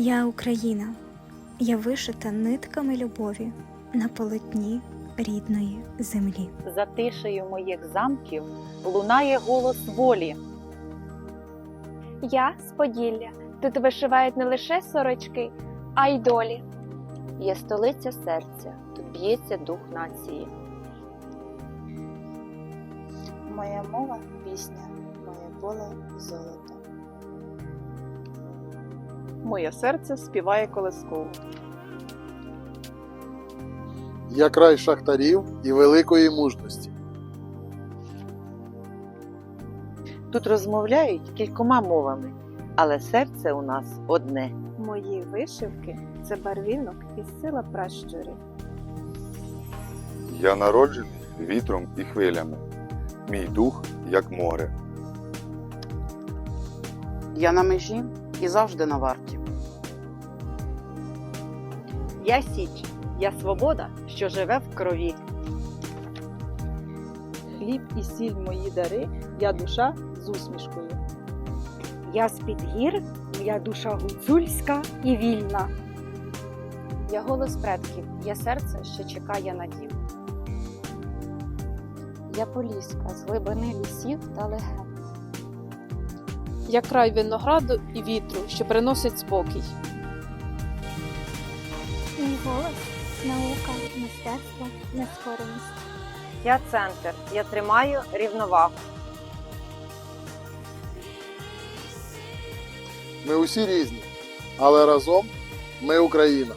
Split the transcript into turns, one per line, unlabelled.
Я Україна, я вишита нитками любові на полотні рідної землі.
За тишею моїх замків лунає голос волі.
Я з Поділля. Тут вишивають не лише сорочки, а й долі.
Є столиця серця, тут б'ється дух нації.
Моя мова пісня, моє поле золото.
Моє серце співає колисково.
Я край шахтарів і великої мужності.
Тут розмовляють кількома мовами, але серце у нас одне.
Мої вишивки це барвінок і сила пращурів.
Я народжений вітром і хвилями, мій дух як море.
Я на межі і завжди на варті.
Я січ, я свобода, що живе в крові.
Хліб і сіль мої дари, я душа з усмішкою.
Я з-під гір, моя душа гуцульська і вільна.
Я голос предків, я серце, що чекає на дім.
Я Поліська з глибини лісів та легенд.
Я край винограду і вітру, що приносить спокій.
Мій голос наука, мистецтво, нескореність.
Я центр, я тримаю рівновагу.
Ми усі різні, але разом ми Україна.